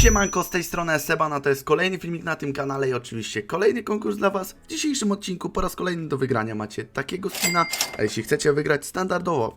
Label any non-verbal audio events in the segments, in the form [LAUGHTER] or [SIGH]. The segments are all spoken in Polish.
Siemanko, z tej strony Sebana, to jest kolejny filmik na tym kanale i oczywiście kolejny konkurs dla Was. W dzisiejszym odcinku po raz kolejny do wygrania macie takiego skina, a jeśli chcecie wygrać standardowo,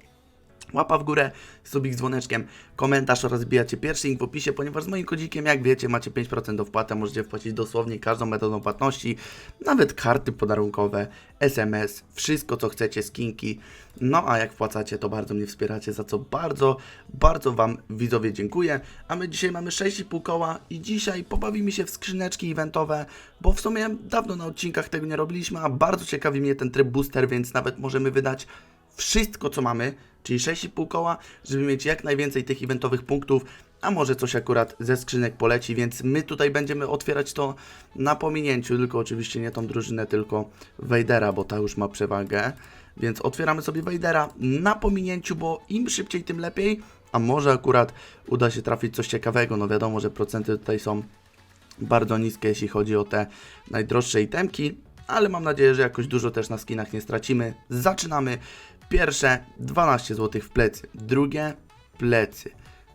łapa w górę, subik z dzwoneczkiem, komentarz oraz wbijacie pierwszy link w opisie, ponieważ z moim kodzikiem, jak wiecie, macie 5% do wpłaty, możecie wpłacić dosłownie każdą metodą płatności, nawet karty podarunkowe, SMS, wszystko co chcecie, skinki. No a jak wpłacacie, to bardzo mnie wspieracie, za co bardzo, bardzo Wam widzowie dziękuję. A my dzisiaj mamy 6,5 koła i dzisiaj pobawimy się w skrzyneczki eventowe, bo w sumie dawno na odcinkach tego nie robiliśmy, a bardzo ciekawi mnie ten tryb booster, więc nawet możemy wydać wszystko, co mamy, czyli 6,5 koła, żeby mieć jak najwięcej tych eventowych punktów, a może coś akurat ze skrzynek poleci, więc my tutaj będziemy otwierać to na pominięciu, tylko oczywiście nie tą drużynę, tylko Wejdera, bo ta już ma przewagę, więc otwieramy sobie Wejdera na pominięciu, bo im szybciej, tym lepiej, a może akurat uda się trafić coś ciekawego, no wiadomo, że procenty tutaj są bardzo niskie, jeśli chodzi o te najdroższe itemki, ale mam nadzieję, że jakoś dużo też na skinach nie stracimy. Zaczynamy. Pierwsze 12 zł w plecy, drugie plecy,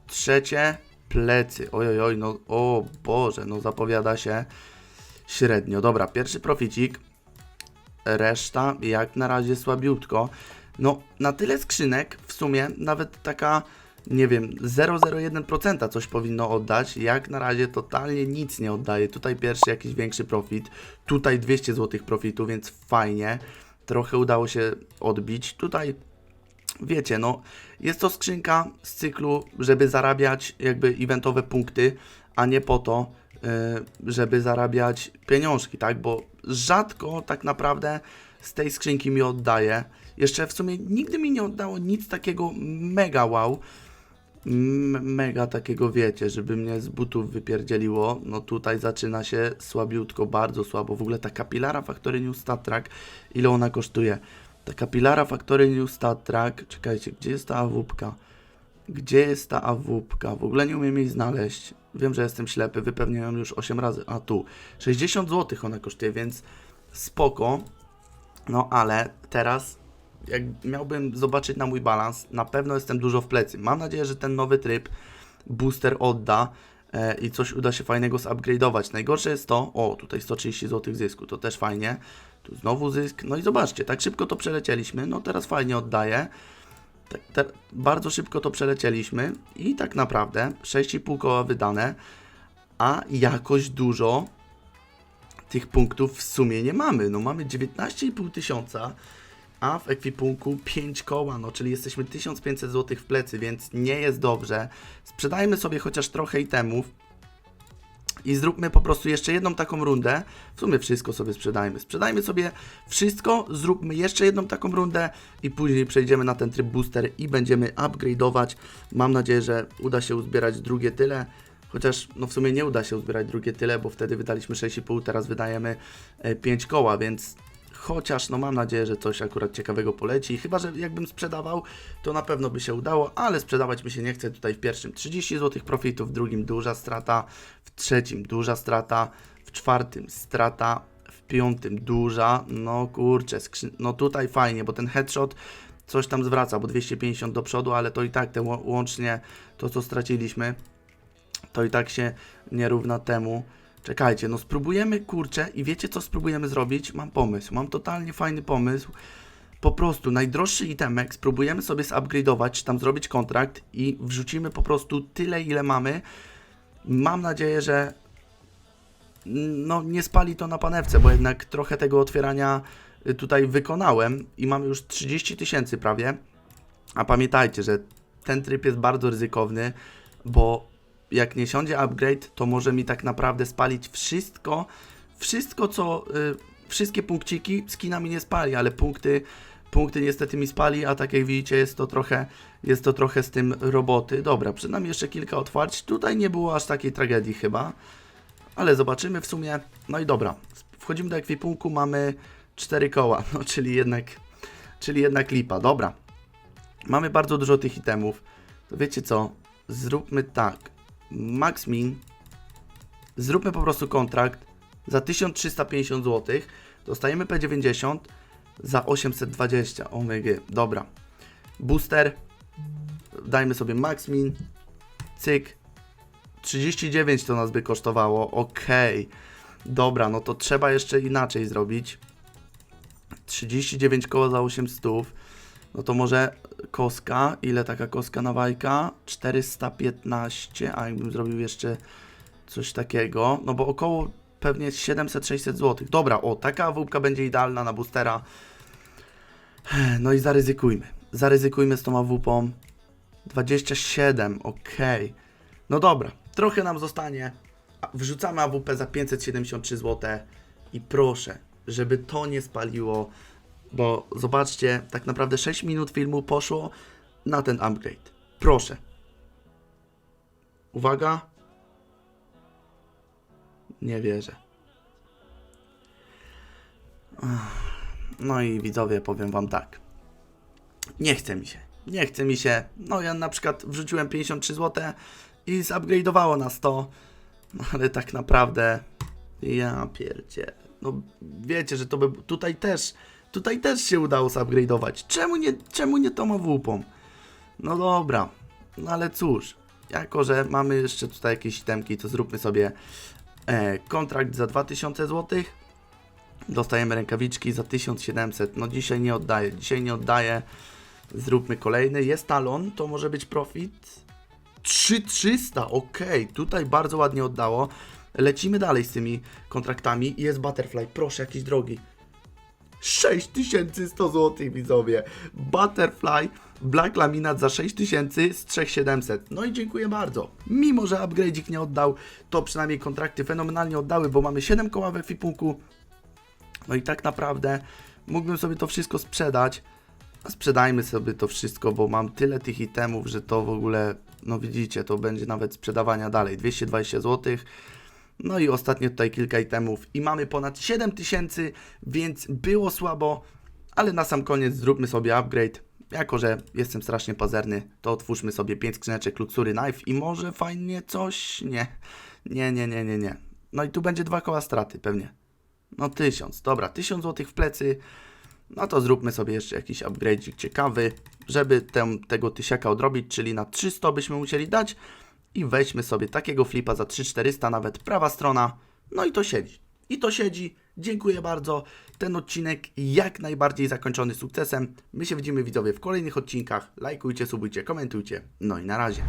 trzecie plecy. Oj, oj, oj, no o Boże, no zapowiada się średnio. Dobra, pierwszy proficik, reszta jak na razie słabiutko. No, na tyle skrzynek w sumie nawet taka, nie wiem, 0,01% coś powinno oddać. Jak na razie totalnie nic nie oddaje. Tutaj pierwszy jakiś większy profit, tutaj 200 zł profitu, więc fajnie. Trochę udało się odbić. Tutaj wiecie, no jest to skrzynka z cyklu, żeby zarabiać jakby eventowe punkty, a nie po to, y, żeby zarabiać pieniążki, tak? Bo rzadko tak naprawdę z tej skrzynki mi oddaje. Jeszcze w sumie nigdy mi nie oddało nic takiego mega wow. Mega takiego wiecie, żeby mnie z butów wypierdzieliło. No tutaj zaczyna się słabiutko, bardzo słabo. W ogóle ta kapilara Factory New Stat Track, ile ona kosztuje? Ta kapilara Factory New Stat Track, czekajcie, gdzie jest ta awupka? Gdzie jest ta awupka? W ogóle nie umiem jej znaleźć. Wiem, że jestem ślepy, wypełniłem już 8 razy. A tu, 60 zł ona kosztuje, więc spoko. No ale teraz, jak miałbym zobaczyć na mój balans, na pewno jestem dużo w plecy. Mam nadzieję, że ten nowy tryb booster odda e, i coś uda się fajnego zupgrade'ować. Najgorsze jest to, o tutaj 130 zł zysku, to też fajnie. Tu znowu zysk, no i zobaczcie, tak szybko to przelecieliśmy, no teraz fajnie oddaje. Tak, te, bardzo szybko to przelecieliśmy i tak naprawdę 6,5 koła wydane, a jakoś dużo tych punktów w sumie nie mamy. No mamy 19,5 tysiąca, a w ekwipunku 5 koła, no czyli jesteśmy 1500 zł w plecy, więc nie jest dobrze. Sprzedajmy sobie chociaż trochę itemów i zróbmy po prostu jeszcze jedną taką rundę. W sumie wszystko sobie sprzedajmy. Sprzedajmy sobie wszystko, zróbmy jeszcze jedną taką rundę i później przejdziemy na ten tryb booster i będziemy upgrade'ować. Mam nadzieję, że uda się uzbierać drugie tyle. Chociaż no w sumie nie uda się uzbierać drugie tyle, bo wtedy wydaliśmy 6,5, teraz wydajemy e, 5 koła, więc chociaż no mam nadzieję, że coś akurat ciekawego poleci. Chyba, że jakbym sprzedawał, to na pewno by się udało, ale sprzedawać mi się nie chce tutaj w pierwszym 30 zł profitu, w drugim duża strata, w trzecim duża strata, w czwartym strata, w piątym duża, no kurczę, no tutaj fajnie, bo ten headshot coś tam zwraca, bo 250 do przodu, ale to i tak te łącznie to co straciliśmy, to i tak się nie równa temu. Czekajcie, no spróbujemy, kurczę, i wiecie co spróbujemy zrobić? Mam pomysł, mam totalnie fajny pomysł. Po prostu najdroższy itemek spróbujemy sobie zupgrade'ować, tam zrobić kontrakt i wrzucimy po prostu tyle, ile mamy. Mam nadzieję, że no nie spali to na panewce, bo jednak trochę tego otwierania y, tutaj wykonałem i mamy już 30 tysięcy prawie. A pamiętajcie, że ten tryb jest bardzo ryzykowny, bo jak nie siądzie upgrade, to może mi tak naprawdę spalić wszystko, wszystko co, y, wszystkie punkciki skina mi nie spali, ale punkty, punkty niestety mi spali, a tak jak widzicie jest to trochę, jest to trochę z tym roboty. Dobra, przed jeszcze kilka otwarć, tutaj nie było aż takiej tragedii chyba, ale zobaczymy w sumie. No i dobra, wchodzimy do ekwipunku, mamy 4 koła, [LAUGHS] no czyli jednak, czyli jednak lipa, dobra. Mamy bardzo dużo tych itemów, to wiecie co, zróbmy tak, max min, zróbmy po prostu kontrakt za 1350 zł, dostajemy P90 za 820, omg, dobra. Booster, dajmy sobie max min, cyk, 39 to nas by kosztowało, okej. Dobra, no to trzeba jeszcze inaczej zrobić. 39 koło za 800. No to może koska, ile taka koska na wajka? 415, a jakbym zrobił jeszcze coś takiego, no bo około pewnie 700-600 zł. Dobra, o, taka AWP będzie idealna na boostera. No i zaryzykujmy. Zaryzykujmy z tą AWP. 27, okej. No dobra, trochę nam zostanie. Wrzucamy AWP za 573 zł i proszę, żeby to nie spaliło, bo zobaczcie, tak naprawdę 6 minut filmu poszło na ten upgrade. Proszę. Uwaga. Nie wierzę. No i widzowie, powiem wam tak. Nie chce mi się. Nie chce mi się. No ja na przykład wrzuciłem 53 zł i zupgrade'owało na 100. No ale tak naprawdę ja pierdzie. No wiecie, że to by tutaj też tutaj też się udało zupgrade'ować. Czemu nie czemu nie tą AWP-ą? No dobra. No ale cóż, jako że mamy jeszcze tutaj jakieś temki, to zróbmy sobie e, kontrakt za 2000 zł. Dostajemy rękawiczki za 1700. No dzisiaj nie oddaję, dzisiaj nie oddaję. Zróbmy kolejny. Jest talon, to może być profit. 3300, ok, tutaj bardzo ładnie oddało. Lecimy dalej z tymi kontraktami. Jest Butterfly, proszę, jakiś drogi. 6100 zł, widzowie. Butterfly, Black Laminat za 6000 z 3700. No i dziękuję bardzo. Mimo, że upgrade'ik nie oddał, to przynajmniej kontrakty fenomenalnie oddały, bo mamy 7 koła w efipunku. No i tak naprawdę mógłbym sobie to wszystko sprzedać. A sprzedajmy sobie to wszystko, bo mam tyle tych itemów, że to w ogóle, no widzicie, to będzie nawet sprzedawania dalej. 220 zł. No i ostatnio tutaj kilka itemów i mamy ponad 7000, więc było słabo, ale na sam koniec zróbmy sobie upgrade. Jako, że jestem strasznie pazerny, to otwórzmy sobie 5 skrzyneczek Luxury Knife i może fajnie coś? Nie. Nie, nie, nie, nie, nie. No i tu będzie dwa koła straty pewnie. No 1000, dobra, 1000 zł w plecy. No to zróbmy sobie jeszcze jakiś upgrade'ik ciekawy, żeby tego tysiaka odrobić, czyli na 300 byśmy musieli dać i weźmy sobie takiego flipa za 3400, nawet prawa strona, no i to siedzi. I to siedzi. Dziękuję bardzo. Ten odcinek jak najbardziej zakończony sukcesem. My się widzimy widzowie w kolejnych odcinkach. Lajkujcie, subujcie, komentujcie. No i na razie.